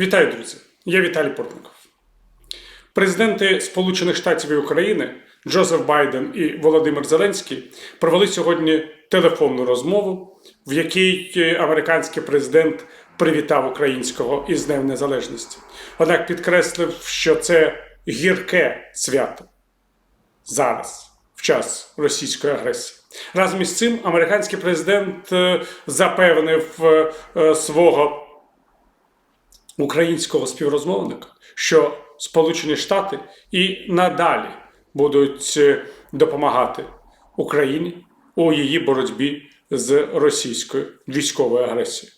Вітаю, друзі! Я Віталій Портников. Президенти Сполучених Штатів і України Джозеф Байден і Володимир Зеленський провели сьогодні телефонну розмову, в якій е, американський президент привітав українського із Днем Незалежності. Однак підкреслив, що це гірке свято зараз, в час російської агресії. Разом із цим американський президент е, запевнив е, свого українського співрозмовника, що Сполучені Штати і надалі будуть е, допомагати Україні у її боротьбі з російською військовою агресією.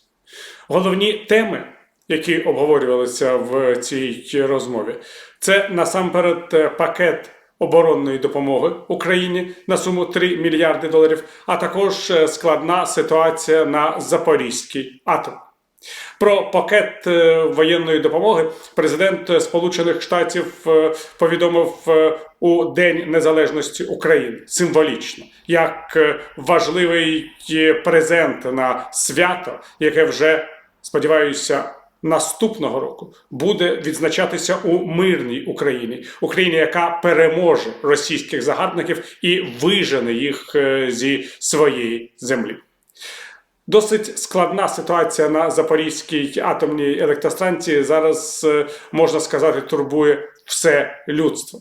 Головні теми, які обговорювалися в цій розмові, це насамперед е, пакет оборонної допомоги Україні на суму 3 мільярди доларів, а також е, складна ситуація на Запорізький атом. Про пакет е, воєнної допомоги президент Сполучених Штатів е, повідомив е, у День Незалежності України символічно, як важливий презент на свято, яке вже сподіваюся. Наступного року буде відзначатися у мирній Україні, Україні, яка переможе російських загарбників і вижене їх зі своєї землі. Досить складна ситуація на Запорізькій атомній електростанції. Зараз е, можна сказати турбує все людство.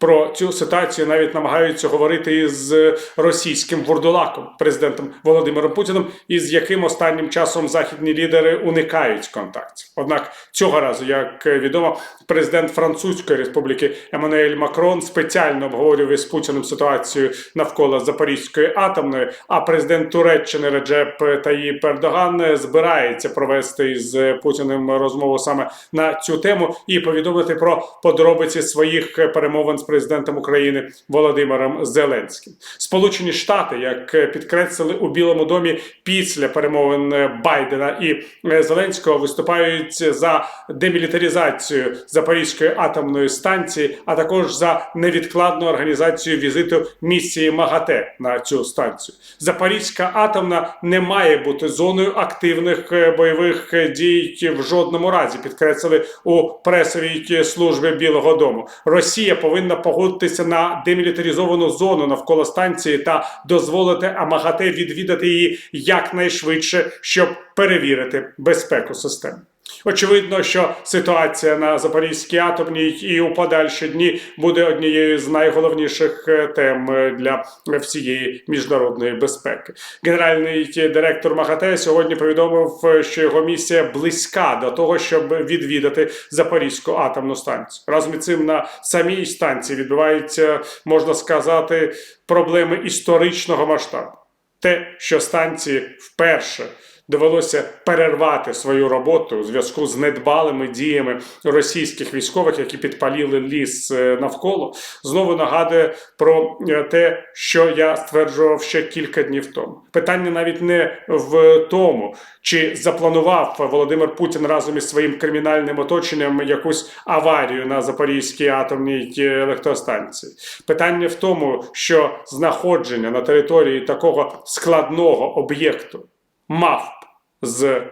Про цю ситуацію навіть намагаються говорити із російським вурдулаком, президентом Володимиром Путіним, із яким останнім часом західні лідери уникають контактів. Однак цього разу, як відомо, президент Французької республіки Еммануель Макрон спеціально обговорював із Путіним ситуацію навколо Запорізької атомної. А президент Туреччини Реджеп Таїп Ердоган збирається провести із Путіним розмову саме на цю тему і повідомити про подробиці своїх перемовин з президентом України Володимиром Зеленським. Сполучені Штати, як підкреслили у Білому домі після перемовин Байдена і Зеленського, виступають за демілітаризацію Запорізької атомної станції, а також за невідкладну організацію візиту місії МАГАТЕ на цю станцію. Запорізька атомна не має бути зоною активних е, бойових е, дій в жодному разі. Підкреслили у пресовій службі Білого Дому. Росія повинна погодитися на демілітаризовану зону навколо станції та дозволити АМАГАТЕ відвідати її якнайшвидше, щоб перевірити безпеку системи. Очевидно, що ситуація на Запорізькій атомній і у подальші дні буде однією з найголовніших е, тем е, для всієї міжнародної безпеки. Генеральний директор МАГАТЕ сьогодні повідомив, е, що його місія близька до того, щоб відвідати Запорізьку атомну станцію. Разом із цим на самій станції відбуваються, можна сказати, проблеми історичного масштабу. Те, що станції вперше довелося перервати свою роботу у зв'язку з недбалими діями російських військових, які підпаліли ліс е, навколо, знову нагадує про е, те, що я стверджував ще кілька днів тому. Питання навіть не в тому, чи запланував Володимир Путін разом із своїм кримінальним оточенням якусь аварію на Запорізькій атомній електростанції. Питання в тому, що знаходження на території такого складного об'єкту мавп з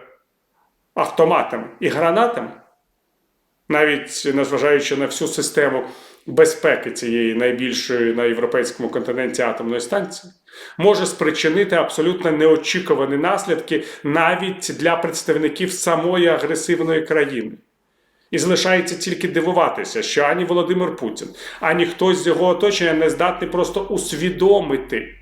автоматами і гранатами, навіть незважаючи на всю систему безпеки цієї найбільшої на європейському континенті атомної станції, може спричинити абсолютно неочікувані наслідки навіть для представників самої агресивної країни. І залишається тільки дивуватися, що ані Володимир Путін, ані хтось з його оточення не здатний просто усвідомити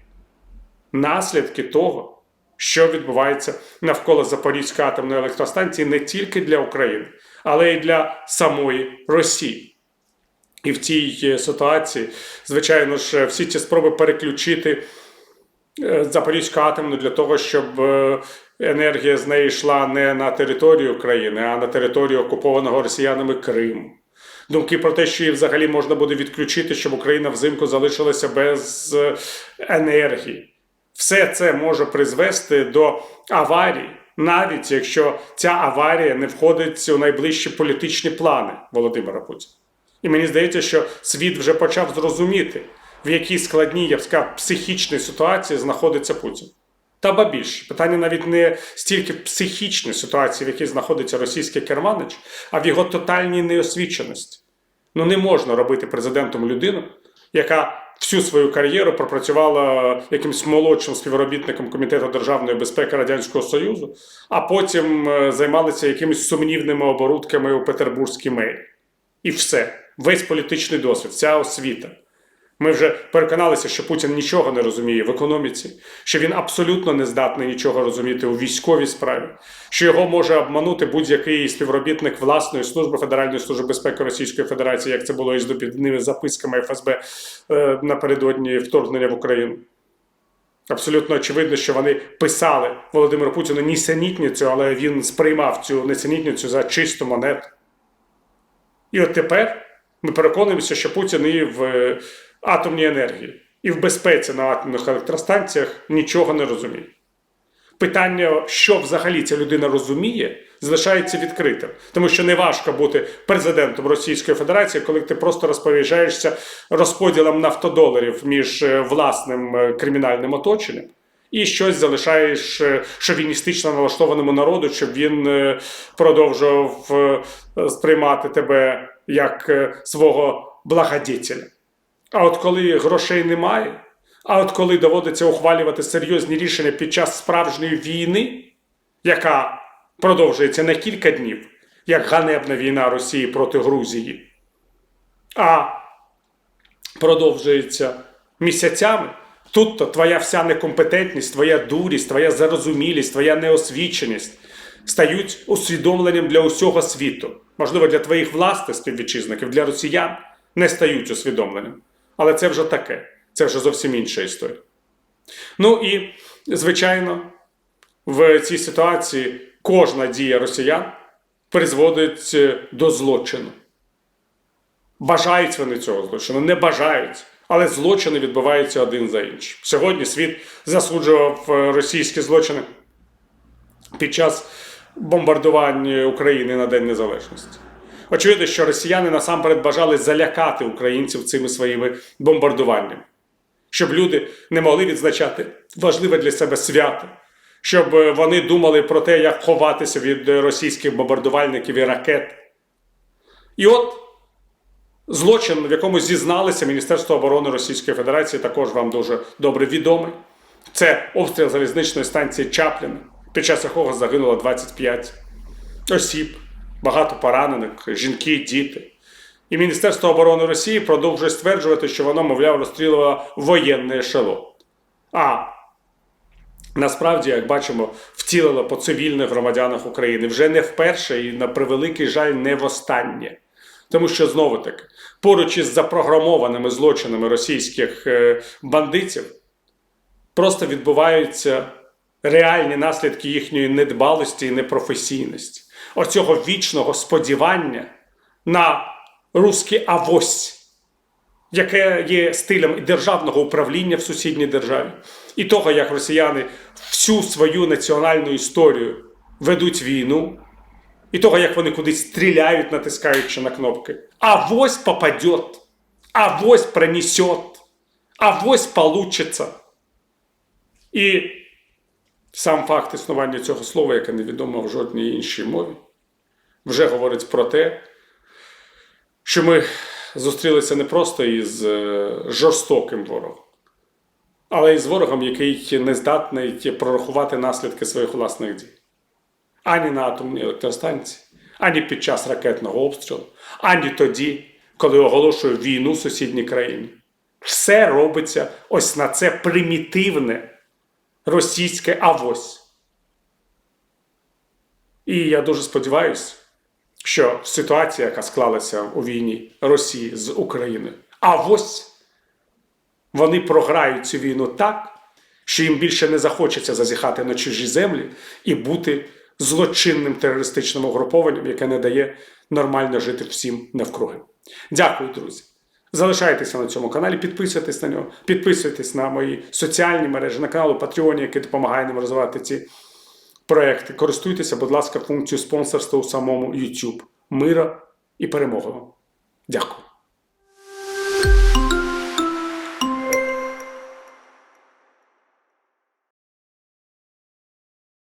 наслідки того що відбувається навколо Запорізької атомної електростанції не тільки для України, але й для самої Росії. І в цій ситуації, звичайно ж, всі ці спроби переключити е, Запорізьку атомну для того, щоб е, енергія з неї йшла не на територію України, а на територію окупованого росіянами Криму. Думки про те, що її взагалі можна буде відключити, щоб Україна взимку залишилася без е, енергії. Все це може призвести до аварії, навіть якщо ця аварія не входить у найближчі політичні плани Володимира Путіна. І мені здається, що світ вже почав зрозуміти, в якій складній я б сказав, психічній ситуації знаходиться Путін. Та ба більше, питання навіть не стільки в психічній ситуації, в якій знаходиться російський керманич, а в його тотальній неосвіченості. Ну не можна робити президентом людину, яка всю свою кар'єру пропрацювала якимсь молодшим співробітником Комітету державної безпеки Радянського Союзу, а потім займалася якимись сумнівними оборудками у Петербурзькій мері. І все, весь політичний досвід, вся освіта. Ми вже переконалися, що Путін нічого не розуміє в економіці, що він абсолютно не здатний нічого розуміти у військовій справі, що його може обманути будь-який співробітник власної служби Федеральної служби безпеки Російської Федерації, як це було із допідними записками ФСБ е, напередодні вторгнення в Україну. Абсолютно очевидно, що вони писали Володимиру Путіну нісенітницю, але він сприймав цю нісенітницю за чисту монету. І от тепер ми переконуємося, що Путін і в е, атомній енергії, і в безпеці на атомних електростанціях нічого не розуміє. Питання, що взагалі ця людина розуміє, залишається відкритим, тому що не важко бути президентом Російської Федерації, коли ти просто розпоряджаєшся розподілом нафтодоларів між е, власним е, кримінальним оточенням. І щось залишаєш е, шовіністично налаштованому народу, щоб він продовжував сприймати тебе як свого благодетеля. А от коли грошей немає, а от коли доводиться ухвалювати серйозні рішення під час справжньої війни, яка продовжується не кілька днів, як ганебна війна Росії проти Грузії, а продовжується місяцями. Тут то твоя вся некомпетентність, твоя дурість, твоя зарозумілість, твоя неосвіченість стають усвідомленням для усього світу. Можливо, для твоїх власних співвітчизників, для росіян не стають усвідомленням. Але це вже таке, це вже зовсім інша історія. Ну і, звичайно, в цій ситуації кожна дія росіян призводить е, до злочину. Бажають вони цього злочину, не бажають, але злочини відбуваються один за іншим. Сьогодні світ засуджував е, російські злочини під час бомбардування України на День Незалежності. Очевидно, що росіяни насамперед бажали залякати українців цими своїми бомбардуваннями, щоб люди не могли відзначати важливе для себе свято, щоб е, вони думали про те, як ховатися від е, російських бомбардувальників і ракет. І от злочин, в якому зізналися Міністерство оборони Російської Федерації, також вам дуже добре відомий. Це обстріл залізничної станції Чапліна, під час якого загинуло 25 осіб, багато поранених, жінки, діти. І Міністерство оборони Росії продовжує стверджувати, що воно, мовляв, розстрілювало воєнний ешелон. А насправді, як бачимо, втілило по цивільних громадянах України вже не вперше і на превеликий жаль, не востаннє. Тому що знову таки, поруч із запрограмованими злочинами російських е, бандитів, просто відбуваються реальні наслідки їхньої недбалості і непрофесійності, оцього вічного сподівання на русський авось, яке є стилем державного управління в сусідній державі, і того, як росіяни всю свою національну історію ведуть війну, і того, як вони кудись стріляють, натискаючи на кнопки. Авось попадет, авось пронесет, авось получится. І сам факт існування цього слова, яке невідомо в жодній іншій мові, вже говорить про те, що ми зустрілися не просто із е, жорстоким ворогом, але й з ворогом, який не здатний прорахувати наслідки своїх власних дій. Ані на атомній електростанції, ані під час ракетного обстрілу, ані тоді, коли оголошує війну сусідній країні. Все робиться ось на це примітивне російське авось. І я дуже сподіваюся, що ситуація, яка склалася у війні Росії з Україною, авось вони програють цю війну так, що їм більше не захочеться зазіхати на чужі землі і бути злочинним терористичним угрупованням, яке не дає нормально жити всім навкруги. Дякую, друзі. Залишайтеся на цьому каналі, підписуйтесь на нього, підписуйтесь на мої соціальні мережі, на канал у Patreon, який допомагає нам розвивати ці проекти. Користуйтеся, будь ласка, функцією спонсорства у самому YouTube. Мира і перемоги вам. Дякую.